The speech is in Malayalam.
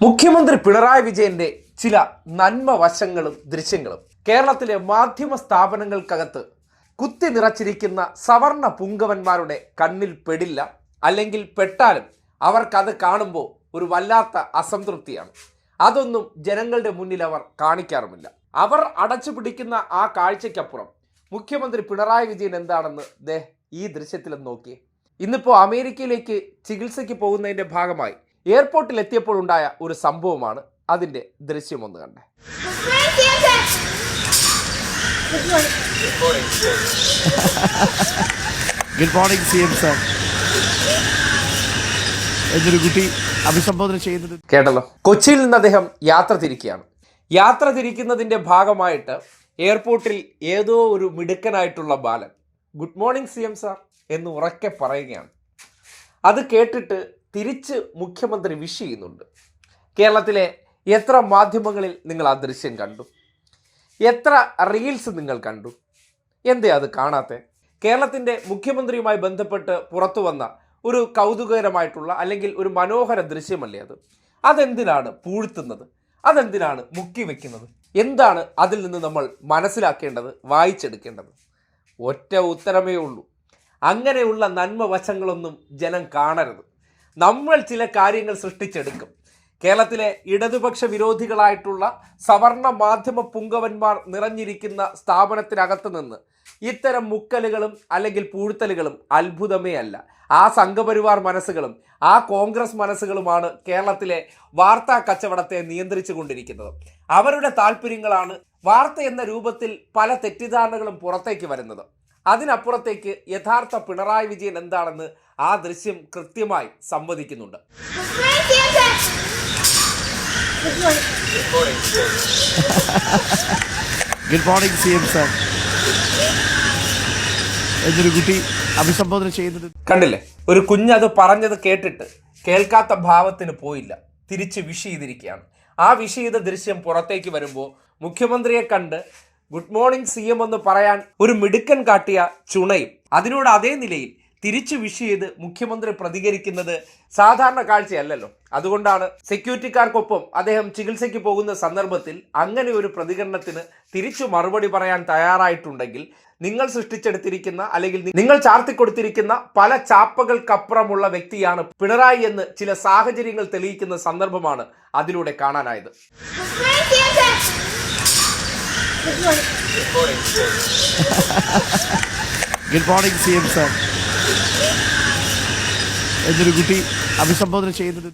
മുഖ്യമന്ത്രി പിണറായി വിജയന്റെ ചില നന്മ വശങ്ങളും ദൃശ്യങ്ങളും. കേരളത്തിലെ മാധ്യമ സ്ഥാപനങ്ങൾക്കകത്ത് കുത്തി നിറച്ചിരിക്കുന്ന സവർണ പുങ്കവന്മാരുടെ കണ്ണിൽ പെടില്ല. അല്ലെങ്കിൽ പെട്ടാലും അവർക്കത് കാണുമ്പോൾ ഒരു വല്ലാത്ത അസംതൃപ്തിയാണ്. അതൊന്നും ജനങ്ങളുടെ മുന്നിൽ അവർ കാണിക്കാറുമില്ല. അവർ അടച്ചു പിടിക്കുന്ന ആ കാഴ്ചയ്ക്കപ്പുറം മുഖ്യമന്ത്രി പിണറായി വിജയൻ എന്താണെന്ന് ദേ ഈ ദൃശ്യത്തിലും നോക്കി ഇന്നിപ്പോൾ അമേരിക്കയിലേക്ക് ചികിത്സയ്ക്ക് പോകുന്നതിന്റെ ഭാഗമായി എയർപോർട്ടിൽ എത്തിയപ്പോൾ ഉണ്ടായ ഒരു സംഭവമാണ് അതിന്റെ ദൃശ്യം ഒന്ന് കണ്ടേ. Good morning C M sir എന്നൊരു കുട്ടി അഭിസംബോധന ചെയ്യുന്നത് കേട്ടല്ലോ. കൊച്ചിയിൽ നിന്ന് അദ്ദേഹം യാത്ര തിരിക്കുകയാണ്. യാത്ര തിരിക്കുന്നതിന്റെ ഭാഗമായിട്ട് എയർപോർട്ടിൽ ഏതോ ഒരു മിടുക്കനായിട്ടുള്ള ബാലൻ good morning C M sir എന്ന് ഉറക്കെ പറയുകയാണ്. അത് കേട്ടിട്ട് തിരിച്ച് മുഖ്യമന്ത്രി വിഷ് ചെയ്യുന്നുണ്ട്. കേരളത്തിലെ എത്ര മാധ്യമങ്ങളിൽ നിങ്ങൾ ആ ദൃശ്യം കണ്ടു? എത്ര റീൽസ് നിങ്ങൾ കണ്ടു? എന്തേ അത് കാണാത്തെ? കേരളത്തിന്റെ മുഖ്യമന്ത്രിയുമായി ബന്ധപ്പെട്ട് പുറത്തു വന്ന ഒരു കൗതുകകരമായിട്ടുള്ള അല്ലെങ്കിൽ ഒരു മനോഹര ദൃശ്യമല്ലേ അത്? അതെന്തിനാണ് പൂഴ്ത്തുന്നത്? അതെന്തിനാണ് മുക്കി വെക്കുന്നത്? എന്താണ് അതിൽ നിന്ന് നമ്മൾ മനസ്സിലാക്കേണ്ടത് വായിച്ചെടുക്കേണ്ടത്? ഒറ്റ ഉത്തരമേ ഉള്ളൂ. അങ്ങനെയുള്ള നന്മ വശങ്ങളൊന്നും ജനം കാണരുത്. നമ്മൾ ചില കാര്യങ്ങൾ സൃഷ്ടിച്ചെടുക്കും. കേരളത്തിലെ ഇടതുപക്ഷ വിരോധികളായിട്ടുള്ള സവർണ മാധ്യമ പുങ്കവന്മാർ നിറഞ്ഞിരിക്കുന്ന സ്ഥാപനത്തിനകത്ത് നിന്ന് ഇത്തരം മുക്കലുകളും അല്ലെങ്കിൽ പൂഴ്ത്തലുകളും അത്ഭുതമേ അല്ല. ആ സംഘപരിവാർ മനസ്സുകളും ആ കോൺഗ്രസ് മനസ്സുകളുമാണ് കേരളത്തിലെ വാർത്താ കച്ചവടത്തെ നിയന്ത്രിച്ചു കൊണ്ടിരിക്കുന്നത്. അവരുടെ താല്പര്യങ്ങളാണ് വാർത്ത എന്ന രൂപത്തിൽ പല തെറ്റിദ്ധാരണകളും പുറത്തേക്ക് വരുന്നത്. അതിനപ്പുറത്തേക്ക് യഥാർത്ഥ പിണറായി വിജയൻ എന്താണെന്ന് ആ ദൃശ്യം കൃത്യമായി സംവദിക്കുന്നുണ്ട്. Good morning C M sir എന്നൊരു കുട്ടി അഭിസംബോധന ചെയ്യുന്നത് കണ്ടില്ലേ? ഒരു കുഞ്ഞത് പറഞ്ഞത് കേട്ടിട്ട് കേൾക്കാത്ത ഭാവത്തിന് പോയില്ല. തിരിച്ച് വിഷ് ചെയ്തിരിക്കുകയാണ്. ആ വിഷ് ചെയ്ത ദൃശ്യം പുറത്തേക്ക് വരുമ്പോൾ മുഖ്യമന്ത്രിയെ കണ്ട് ഗുഡ് മോർണിംഗ് സി എം എന്ന് പറയാൻ ഒരു മിടുക്കൻ കാട്ടിയ ചുണയും അതിനോട് അതേ നിലയിൽ തിരിച്ചു വിഷ് ചെയ്ത് മുഖ്യമന്ത്രി പ്രതികരിക്കുന്നത് സാധാരണ കാഴ്ചയല്ലല്ലോ. അതുകൊണ്ടാണ് സെക്യൂരിറ്റിക്കാർക്കൊപ്പം അദ്ദേഹം ചികിത്സയ്ക്ക് പോകുന്ന സന്ദർഭത്തിൽ അങ്ങനെ ഒരു പ്രതികരണത്തിന് തിരിച്ചു മറുപടി പറയാൻ തയ്യാറായിട്ടുണ്ടെങ്കിൽ നിങ്ങൾ സൃഷ്ടിച്ചെടുത്തിരിക്കുന്ന അല്ലെങ്കിൽ നിങ്ങൾ ചാർത്തിക്കൊടുത്തിരിക്കുന്ന പല ചാപ്പകൾക്കപ്പുറമുള്ള വ്യക്തിയാണ് പിണറായി എന്ന് ചില സാഹചര്യങ്ങൾ തെളിയിക്കുന്ന സന്ദർഭമാണ് അതിലൂടെ കാണാനായത്. മോർണിംഗ് സി എം സാർ എന്നൊരു കുട്ടി അഭിസംബോധന ചെയ്യുന്നത്